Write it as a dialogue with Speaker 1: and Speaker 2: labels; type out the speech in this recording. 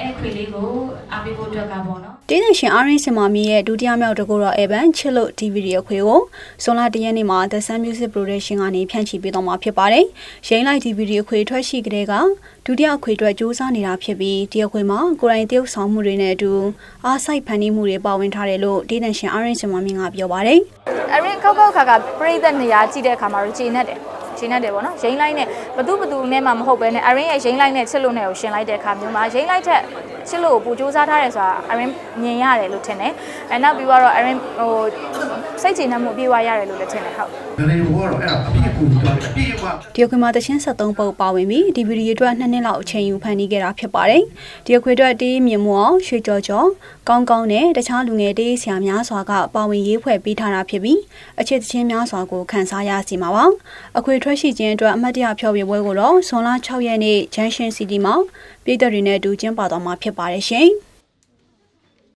Speaker 1: အဲ့တော့အဲ့ခွေလေးကိုအားပေးဖို့အတွက်ကပေါ့နော်
Speaker 2: တင်းနေရှင်အာရင်းစင်မာမီရဲ့ဒုတိယမြောက်တကူတော်အေဗန်ချစ်လို့ DVD အခွေကိုဇွန်လ၁ရက်နေ့မှာ The Sun Music Production ကနေဖြန့်ချိပေးတော့မှာဖြစ်ပါတယ်။ရိမ့်လိုက် DVD အခွေထွက်ရှိကလေးကဒုတိယအခွေအတွက်စူးစမ်းနေတာဖြစ်ပြီးဒီအခွေမှာကိုရိုင်းတရုပ်ဆောင်မှုတွေနဲ့အတူအားစိုက်ဖန်တီးမှုတွေပါဝင်ထားတယ်လို့တင်းနေရှင်အာရင်းစင်မာမီကပြောပါတယ်။
Speaker 3: အရင်ကောက်ကောက်ခါခါပြိသက်နေရာကြည့်တဲ့အခါမှာတော့ခြေနဲ့တယ် ခြေနဲ့တယ်ပေါ့နော်ရိမ့်လိုက်နဲ့ဘသူဘသူနဲ့မှမဟုတ်ပဲနဲ့အရင်ရဲ့ရိမ့်လိုက်နဲ့ချစ်လို့နဲ့ကိုရှင်လိုက်တဲ့အခါမျိုးမှာရိမ့်လိုက်တဲ့ချစ်လို့ကိုပူစူးစမ်းထားတယ်ဆိုတာအရင်မြင်ရတယ်လို့ထင်တယ်အဲနောက်ပြီးတော့အရင်ဟိုစိတ်ချနှမှုပြေးဝရတယ်လို့လည်းထင်တယ်ဟုတ်
Speaker 4: ဒါလည်းဘောတော့အဲ့ဒါအပြည့်ကူတော့အပြည့်က
Speaker 2: ဒီအခွေမှာတချင်း73ပုတ်ပါဝင်ပြီးဒီဗီဒီယိုအတွက်2နှစ်လောက်အချိန်ယူဖန်တီးခဲ့တာဖြစ်ပါတယ်။ဒီအခွေအတွက်တေးမြင်မှုအောင်ရွှေကြော်ကြော်ကောင်းကောင်းနဲ့တခြားလူငယ်တေးဆရာများစွာကပါဝင်ရေးဖွဲ့ပေးထားတာဖြစ်ပြီးအခြေတချင်းများစွာကိုခန်းစားရစီမှာပါ။အခွေထွက်ရှိခြင်းအတွက်အမှတ်တရဖျော်ဖြေပွဲကိုတော့ဇွန်လ6ရက်နေ့ Junction City မှာပြည်သူတွေနဲ့အတူကျင်းပသွားမှာဖြစ်ပါတယ်ရှင်။